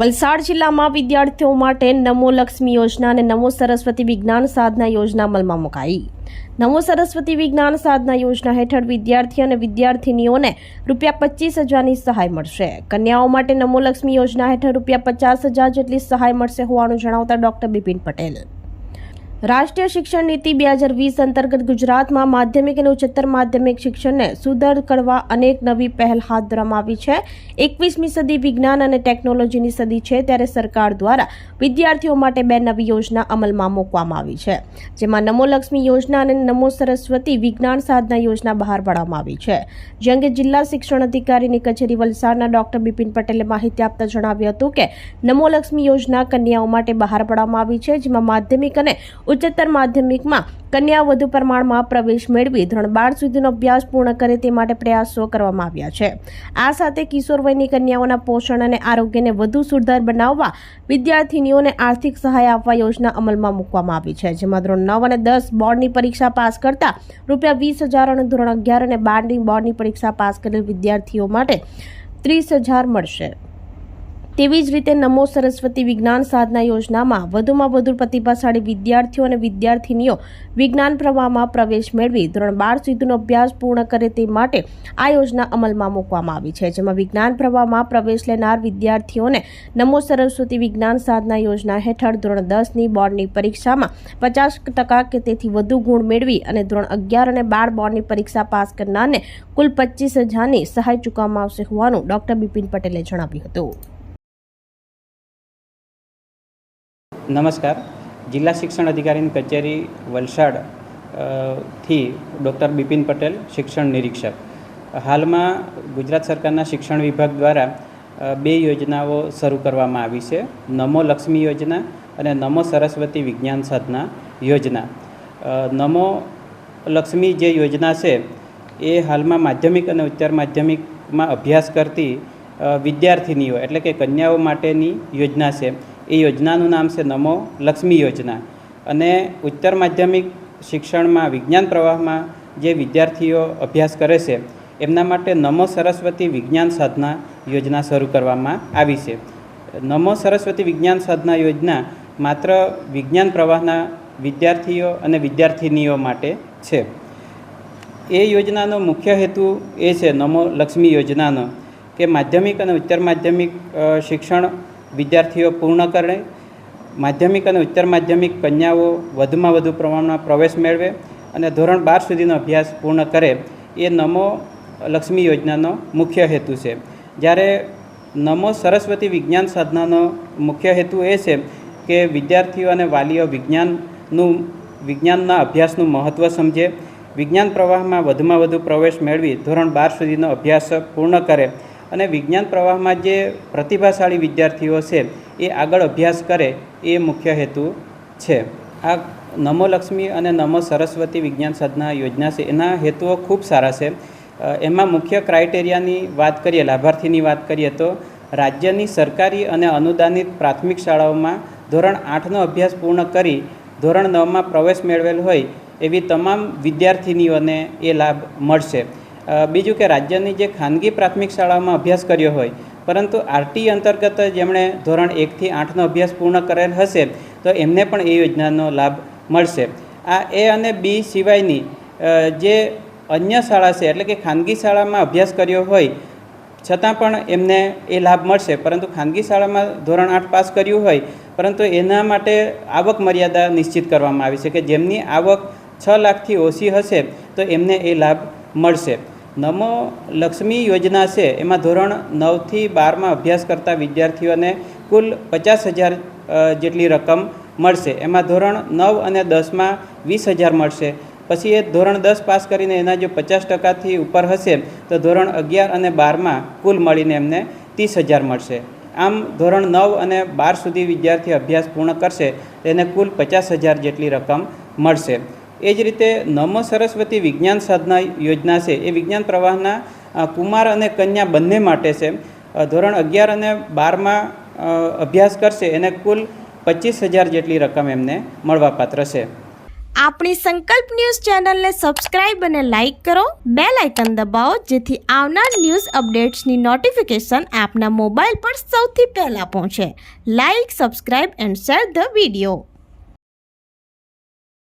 વલસાડ જિલ્લામાં વિદ્યાર્થીઓ માટે નમો લક્ષ્મી યોજના અને નમો સરસ્વતી વિજ્ઞાન સાધના યોજના અમલમાં મુકાઈ. નમો સરસ્વતી વિજ્ઞાન સાધના યોજના હેઠળ વિદ્યાર્થી અને વિદ્યાર્થિનીઓને રૂપિયા પચીસ હજારની સહાય મળશે. કન્યાઓ માટે નમો લક્ષ્મી યોજના હેઠળ રૂપિયા પચાસ હજાર જેટલી સહાય મળશે હોવાનું જણાવતા ડોક્ટર બિપિન પટેલ. રાષ્ટ્રીય શિક્ષણ નીતિ બે હજાર વીસ અંતર્ગત ગુજરાતમાં માધ્યમિક અને ઉચ્ચતર માધ્યમિક શિક્ષણને સુદૃઢ કરવા અનેક નવી પહેલ હાથ ધરવામાં આવી છે. એકવીસમી સદી વિજ્ઞાન અને ટેકનોલોજીની સદી છે ત્યારે સરકાર દ્વારા વિદ્યાર્થીઓ માટે બે નવી યોજના અમલમાં મૂકવામાં આવી છે, જેમાં નમો લક્ષ્મી યોજના અને નમો સરસ્વતી વિજ્ઞાન સાધના યોજના બહાર પાડવામાં આવી છે. જે અંગે જિલ્લા શિક્ષણ અધિકારીની કચેરી વલસાડના ડોક્ટર બિપિન પટેલે માહિતી આપતા જણાવ્યું હતું કે, નમો લક્ષ્મી યોજના કન્યાઓ માટે બહાર પાડવામાં આવી છે, જેમાં માધ્યમિક અને ઉચ્ચતર માધ્યમિકમાં કન્યા વધુ પ્રમાણમાં પ્રવેશ મેળવી ધોરણ બાર સુધીનો અભ્યાસ પૂર્ણ કરે તે માટે પ્રયાસો કરવામાં આવ્યા છે. આ સાથે કિશોર વયની કન્યાઓના પોષણ અને આરોગ્યને વધુ સુધાર બનાવવા વિદ્યાર્થીનીઓને આર્થિક સહાય આપવા યોજના અમલમાં મૂકવામાં આવી છે, જેમાં ધોરણ નવ અને દસ બોર્ડની પરીક્ષા પાસ કરતા રૂપિયા વીસ હજાર અને ધોરણ અગિયાર અને બારની બોર્ડની પરીક્ષા પાસ કરેલ વિદ્યાર્થીઓ માટે ત્રીસ હજાર મળશે. તેવી જ રીતે નમો સરસ્વતી વિજ્ઞાન સાધના યોજનામાં વધુમાં વધુ પ્રતિભાશાળી વિદ્યાર્થીઓ અને વિદ્યાર્થિનીઓ વિજ્ઞાન પ્રવાહમાં પ્રવેશ મેળવી ધોરણ બાર સુધીનો અભ્યાસ પૂર્ણ કરે તે માટે આ યોજના અમલમાં મૂકવામાં આવી છે, જેમાં વિજ્ઞાન પ્રવાહમાં પ્રવેશ લેનાર વિદ્યાર્થીઓને નમો સરસ્વતી વિજ્ઞાન સાધના યોજના હેઠળ ધોરણ દસની બોર્ડની પરીક્ષામાં પચાસ ટકા કે તેથી વધુ ગુણ મેળવી અને ધોરણ અગિયાર અને બાર બોર્ડની પરીક્ષા પાસ કરનારને કુલ પચીસ હજારની સહાય ચૂકવવામાં આવશે હોવાનું ડોક્ટર બિપિન પટેલે જણાવ્યું હતું. નમસ્કાર. જિલ્લા શિક્ષણ અધિકારીની કચેરી વલસાડથી ડૉક્ટર બિપિન પટેલ, શિક્ષણ નિરીક્ષક. હાલમાં ગુજરાત સરકારના શિક્ષણ વિભાગ દ્વારા બે યોજનાઓ શરૂ કરવામાં આવી છે. નમો લક્ષ્મી યોજના અને નમો સરસ્વતી વિજ્ઞાન સાધના યોજના. નમો લક્ષ્મી જે યોજના છે, એ હાલમાં માધ્યમિક અને ઉચ્ચર માધ્યમિકમાં અભ્યાસ કરતી વિદ્યાર્થીનીઓ એટલે કે કન્યાઓ માટેની યોજના છે. એ યોજનાનું નામ છે નમો લક્ષ્મી યોજના. અને ઉચ્ચતર માધ્યમિક શિક્ષણમાં, વિજ્ઞાન પ્રવાહમાં જે વિદ્યાર્થીઓ અભ્યાસ કરે છે, એમના માટે નમો સરસ્વતી વિજ્ઞાન સાધના યોજના શરૂ કરવામાં આવી છે. નમો સરસ્વતી વિજ્ઞાન સાધના યોજના માત્ર વિજ્ઞાન પ્રવાહના વિદ્યાર્થીઓ અને વિદ્યાર્થિનીઓ માટે છે. એ યોજનાનો મુખ્ય હેતુ એ છે નમો લક્ષ્મી યોજનાનો કે માધ્યમિક અને ઉચ્ચતર માધ્યમિક શિક્ષણ વિદ્યાર્થીઓ પૂર્ણ કરે, માધ્યમિક અને ઉચ્ચતર માધ્યમિક કન્યાઓ વધુમાં વધુ પ્રમાણમાં પ્રવેશ મેળવે અને ધોરણ બાર સુધીનો અભ્યાસ પૂર્ણ કરે, એ નમો લક્ષ્મી યોજનાનો મુખ્ય હેતુ છે. જ્યારે નમો સરસ્વતી વિજ્ઞાન સાધનાનો મુખ્ય હેતુ એ છે કે વિદ્યાર્થીઓ અને વાલીઓ વિજ્ઞાનનું, વિજ્ઞાનના અભ્યાસનું મહત્ત્વ સમજે. વિજ્ઞાન પ્રવાહમાં વધુમાં વધુ પ્રવેશ મેળવી ધોરણ બાર સુધીનો અભ્યાસ પૂર્ણ કરે. અને વિજ્ઞાન પ્રવાહમાં જે પ્રતિભાશાળી વિદ્યાર્થીઓ છે, એ આગળ અભ્યાસ કરે એ મુખ્ય હેતુ છે. આ નમો લક્ષ્મી અને નમો સરસ્વતી વિજ્ઞાન સાધના યોજના છે, એના હેતુઓ ખૂબ સારા છે. એમાં મુખ્ય ક્રાઇટેરિયાની વાત કરીએ, લાભાર્થીની વાત કરીએ તો રાજ્યની સરકારી અને અનુદાનિત પ્રાથમિક શાળાઓમાં ધોરણ આઠનો અભ્યાસ પૂર્ણ કરી ધોરણ નવમાં પ્રવેશ મેળવેલ હોય એવી તમામ વિદ્યાર્થિનીઓને એ લાભ મળશે. બીજું કે રાજ્યની જે ખાનગી પ્રાથમિક શાળાઓમાં અભ્યાસ કર્યો હોય, પરંતુ આરટી અંતર્ગત જેમણે ધોરણ એકથી આઠનો અભ્યાસ પૂર્ણ કરેલ હશે, તો એમને પણ એ યોજનાનો લાભ મળશે. આ એ અને બી સિવાયની જે અન્ય શાળા છે, એટલે કે ખાનગી શાળામાં અભ્યાસ કર્યો હોય, છતાં પણ એમને એ લાભ મળશે. પરંતુ ખાનગી શાળામાં ધોરણ આઠ પાસ કર્યું હોય, પરંતુ એના માટે આવક મર્યાદા નિશ્ચિત કરવામાં આવી છે કે જેમની આવક છ લાખથી ઓછી હશે, તો એમને એ લાભ મળશે. નમો લક્ષ્મી યોજના છે, એમાં ધોરણ નવથી બારમાં અભ્યાસ કરતા વિદ્યાર્થીઓને કુલ પચાસ હજાર જેટલી રકમ મળશે. એમાં ધોરણ નવ અને દસમાં વીસ હજાર મળશે. પછી એ ધોરણ દસ પાસ કરીને એના જો પચાસ ટકાથી ઉપર હશે, તો ધોરણ અગિયાર અને બારમાં કુલ મળીને એમને ત્રીસ હજાર મળશે. આમ ધોરણ નવ અને બાર સુધી વિદ્યાર્થી અભ્યાસ પૂર્ણ કરશે તેને કુલ પચાસ હજાર જેટલી રકમ મળશે. એ જ રીતે નમ સરસ્વતી વિજ્ઞાન સાધના યોજના છે. એ વિજ્ઞાન પ્રવાહના કુમાર અને કન્યા બંને માટે છે. ધોરણ અગિયાર અને બારમાં અભ્યાસ કરશે. એને કુલ પચીસ હજાર જેટલી રકમ એમને મળવાપાત્ર છે. આપણી સંકલ્પ ન્યૂઝ ચેનલને સબસ્ક્રાઇબ અને લાઇક કરો. બેલ આઇકન દબાવો, જેથી આવનાર ન્યૂઝ અપડેટ્સની નોટિફિકેશન આપના મોબાઈલ પર સૌથી પહેલાં પહોંચે. Like, subscribe and share the video.